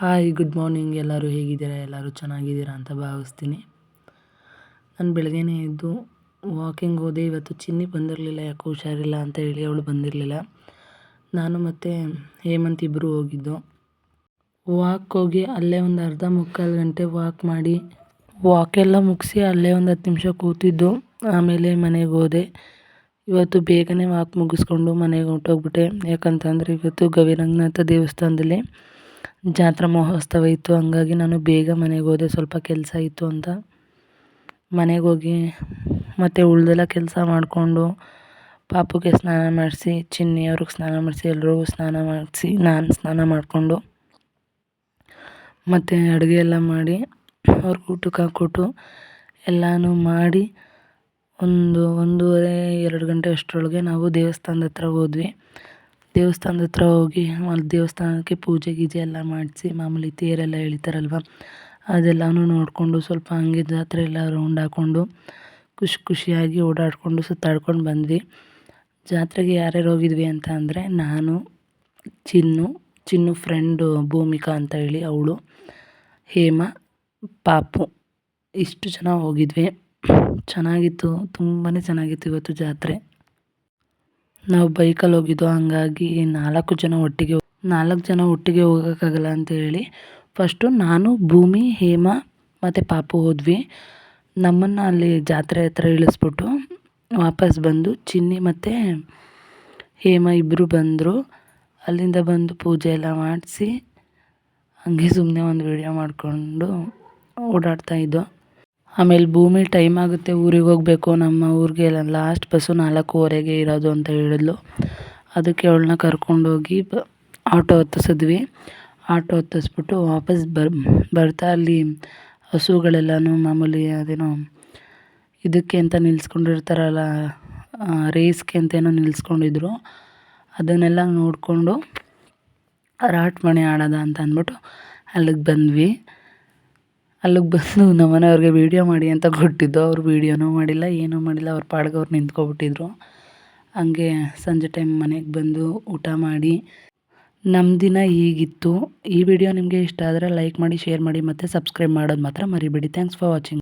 Hi, good morning. ಎಲ್ಲರೂ ಹೇಗಿದ್ದೀರಾ? ಎಲ್ಲರೂ ಚೆನ್ನಾಗಿದ್ದೀರಾ ಅಂತ ಭಾವಿಸ್ತೀನಿ. ನಾನು ಬೆಳಗ್ಗೆನೇ ಎದ್ದು ವಾಕಿಂಗ್ ಹೋದೆ. ಇವತ್ತು ಚಿನ್ನಿ ಬಂದಿರಲಿಲ್ಲ, ಯಾಕೋ ಹುಷಾರಿಲ್ಲ ಅಂತ ಹೇಳಿ ಅವಳು ಬಂದಿರಲಿಲ್ಲ. ನಾನು ಮತ್ತು ಹೇಮಂತ್ ಇಬ್ಬರು ಹೋಗಿದ್ದು. ವಾಕ್ ಹೋಗಿ ಅಲ್ಲೇ ಒಂದು ಅರ್ಧ ಮುಕ್ಕಾಲು ಗಂಟೆ ವಾಕ್ ಮಾಡಿ ವಾಕೆಲ್ಲ ಮುಗಿಸಿ ಅಲ್ಲೇ ಒಂದು ಹತ್ತು ನಿಮಿಷ ಕೂತಿದ್ದು. ಆಮೇಲೆ ಮನೆಗೆ ಹೋದೆ. ಇವತ್ತು ಬೇಗನೆ ವಾಕ್ ಮುಗಿಸ್ಕೊಂಡು ಮನೆಗೆ ಹೊಟ್ಟೋಗ್ಬಿಟ್ಟೆ ಯಾಕಂತಂದರೆ ಇವತ್ತು ಗವಿರಂಗನಾಥ ದೇವಸ್ಥಾನದಲ್ಲಿ ಜಾತ್ರಾ ಮಹೋತ್ಸವ ಇತ್ತು, ಹಂಗಾಗಿ ನಾನು ಬೇಗ ಮನೆಗೆ ಹೋದೆ, ಸ್ವಲ್ಪ ಕೆಲಸ ಇತ್ತು ಅಂತ. ಮನೆಗೆ ಹೋಗಿ ಮತ್ತು ಉಳ್ದೆಲ್ಲ ಕೆಲಸ ಮಾಡಿಕೊಂಡು ಪಾಪುಗೆ ಸ್ನಾನ ಮಾಡಿಸಿ, ಚಿನ್ನಿ ಅವ್ರಿಗೆ ಸ್ನಾನ ಮಾಡಿಸಿ, ಎಲ್ರಿಗೂ ಸ್ನಾನ ಮಾಡಿಸಿ, ನಾನು ಸ್ನಾನ ಮಾಡಿಕೊಂಡು ಮತ್ತು ಅಡುಗೆ ಎಲ್ಲ ಮಾಡಿ ಅವ್ರಿಗೆ ಊಟಕ್ಕೆ ಹಾಕ್ಕೊಟ್ಟು ಎಲ್ಲನೂ ಮಾಡಿ ಒಂದು ಒಂದೂವರೆ ಎರಡು ಗಂಟೆ ಅಷ್ಟರೊಳಗೆ ನಾವು ದೇವಸ್ಥಾನದ ಹತ್ರ ಹೋದ್ವಿ. ದೇವಸ್ಥಾನದ ಹತ್ರ ಹೋಗಿ ಅಲ್ಲಿ ದೇವಸ್ಥಾನಕ್ಕೆ ಪೂಜೆ ಗೀಜೆ ಎಲ್ಲ ಮಾಡಿಸಿ ಮಾಮೂಲಿ ತೇರೆಲ್ಲ ಎಳಿತಾರಲ್ವ, ಅದೆಲ್ಲನೂ ನೋಡಿಕೊಂಡು ಸ್ವಲ್ಪ ಹಂಗೆ ಜಾತ್ರೆ ಎಲ್ಲ ರೌಂಡ್ ಹಾಕ್ಕೊಂಡು ಖುಷಿ ಖುಷಿಯಾಗಿ ಓಡಾಡಿಕೊಂಡು ಸುತ್ತಾಡ್ಕೊಂಡು ಬಂದ್ವಿ. ಜಾತ್ರೆಗೆ ಯಾರ್ಯಾರು ಹೋಗಿದ್ವಿ ಅಂತ ಅಂದರೆ ನಾನು, ಚಿನ್ನು ಚಿನ್ನು ಫ್ರೆಂಡು ಭೂಮಿಕಾ ಅಂತ ಹೇಳಿ ಅವಳು, ಹೇಮ, ಪಾಪು, ಇಷ್ಟು ಜನ ಹೋಗಿದ್ವಿ. ಚೆನ್ನಾಗಿತ್ತು ತುಂಬಾ ಚೆನ್ನಾಗಿತ್ತು ಇವತ್ತು ಜಾತ್ರೆ. ನಾವು ಬೈಕಲ್ಲಿ ಹೋಗಿದ್ದು, ಹಂಗಾಗಿ ನಾಲ್ಕು ಜನ ಒಟ್ಟಿಗೆ ನಾಲ್ಕು ಜನ ಒಟ್ಟಿಗೆ ಹೋಗೋಕ್ಕಾಗಲ್ಲ ಅಂತ ಹೇಳಿ ಫಸ್ಟು ನಾನು, ಭೂಮಿ, ಹೇಮ ಮತ್ತು ಪಾಪು ಹೋದ್ವಿ. ನಮ್ಮನ್ನು ಅಲ್ಲಿ ಜಾತ್ರೆ ಹತ್ರ ಇಳಿಸ್ಬಿಟ್ಟು ವಾಪಸ್ ಬಂದು ಚಿನ್ನಿ ಮತ್ತು ಹೇಮ ಇಬ್ಬರು ಬಂದರು. ಅಲ್ಲಿಂದ ಬಂದು ಪೂಜೆ ಎಲ್ಲ ಮಾಡಿಸಿ ಹಂಗೆ ಸುಮ್ಮನೆ ಒಂದು ವೀಡಿಯೋ ಮಾಡಿಕೊಂಡು ಓಡಾಡ್ತಾಯಿದ್ದೋ ಆಮೇಲೆ ಭೂಮಿ ಟೈಮ್ ಆಗುತ್ತೆ, ಊರಿಗೆ ಹೋಗಬೇಕು, ನಮ್ಮ ಊರಿಗೆ ಲಾಸ್ಟ್ ಬಸ್ಸು ನಾಲ್ಕೂವರೆಗೆ ಇರೋದು ಅಂತ ಹೇಳಿದ್ಲು. ಅದಕ್ಕೆ ಅವಳನ್ನ ಕರ್ಕೊಂಡೋಗಿ ಬ ಆಟೋ ಹತ್ತಿಸಿದ್ವಿ. ಆಟೋ ಹತ್ತಿಸ್ಬಿಟ್ಟು ವಾಪಸ್ ಬರ್ ಬರ್ತಾ ಅಲ್ಲಿ ಹಸುಗಳೆಲ್ಲನೂ ಮಾಮೂಲಿ ಅದೇನೋ ಇದಕ್ಕೆ ಅಂತ ನಿಲ್ಸ್ಕೊಂಡಿರ್ತಾರಲ್ಲ ರೇಸ್ಗೆ ಅಂತೇನೋ ನಿಲ್ಸ್ಕೊಂಡಿದ್ರು. ಅದನ್ನೆಲ್ಲ ನೋಡಿಕೊಂಡು ರಾಟ್ ಮಣೆ ಆಡೋದ ಅಂತ ಅಂದ್ಬಿಟ್ಟು ಅಲ್ಲಿಗೆ ಬಂದ್ವಿ. ಅಲ್ಲಿಗೆ ಬಂದು ನಮ್ಮ ಮನೆಯವ್ರಿಗೆ ವೀಡಿಯೋ ಮಾಡಿ ಅಂತ ಕೊಟ್ಟಿದ್ದು. ಅವ್ರು ವೀಡಿಯೋನೂ ಮಾಡಿಲ್ಲ, ಏನೂ ಮಾಡಿಲ್ಲ. ಅವ್ರ ಪಾಡ್ಗೆ ಅವ್ರು ನಿಂತ್ಕೊಬಿಟ್ಟಿದ್ರು. ಹಂಗೆ ಸಂಜೆ ಟೈಮ್ ಮನೆಗೆ ಬಂದು ಊಟ ಮಾಡಿ. ನಮ್ಮ ದಿನ ಹೀಗಿತ್ತು ಈ ವಿಡಿಯೋ ನಿಮಗೆ ಇಷ್ಟ ಆದರೆ ಲೈಕ್ ಮಾಡಿ ಶೇರ್ ಮಾಡಿ ಮತ್ತು ಸಬ್ಸ್ಕ್ರೈಬ್ ಮಾಡೋದು ಮಾತ್ರ ಮರಿಬೇಡಿ. Thanks for watching